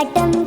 ஆட்டம்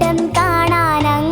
നേട്ടം കാണാൻ